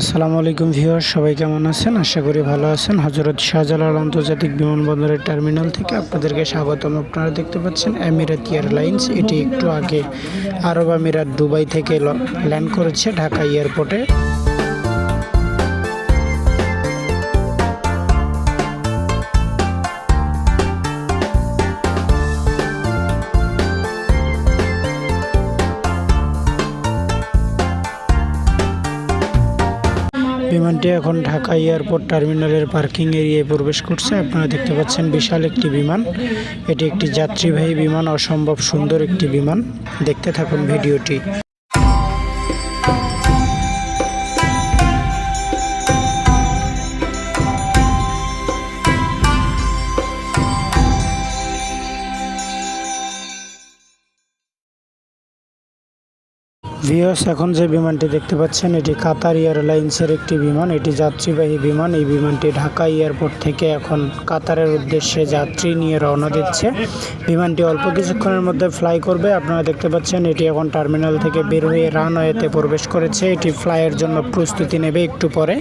আসসালামু আলাইকুম ভিউয়ার সবাই কেমন আছেন? আশা করি ভালো আছেন। হজরত শাহজালাল আন্তর্জাতিক বিমানবন্দরের টার্মিনাল থেকে আপনাদেরকে স্বাগতম। আপনারা দেখতে পাচ্ছেন আমিরাত এয়ারলাইন্স। এটি একটু আগে আরব আমিরাত দুবাই থেকে ল্যান্ড করেছে ঢাকা এয়ারপোর্টে। বিমানটি এখন ঢাকা এয়ারপোর্ট টার্মিনালের পার্কিং এরিয়ায় প্রবেশ করছে। আপনারা দেখতে পাচ্ছেন বিশাল একটি বিমান। এটি একটি যাত্রীবাহী বিমান, অসম্ভব সুন্দর একটি বিমান। দেখতে থাকুন ভিডিওটি। ভিওস এখন যে বিমানটি দেখতে পাচ্ছেন, এটি কাতার এয়ারলাইন্সের একটি বিমান। এটি যাত্রীবাহী বিমান। এই বিমানটি ঢাকা এয়ারপোর্ট থেকে এখন কাতারের উদ্দেশ্যে যাত্রী নিয়ে রওনা দিচ্ছে। বিমানটি অল্প কিছুক্ষণের মধ্যে ফ্লাই করবে। আপনারা দেখতে পাচ্ছেন, এটি এখন টার্মিনাল থেকে বের হয়ে রানওয়েতে প্রবেশ করেছে। এটি ফ্লাইয়ের জন্য প্রস্তুতি নেবে একটু পরে।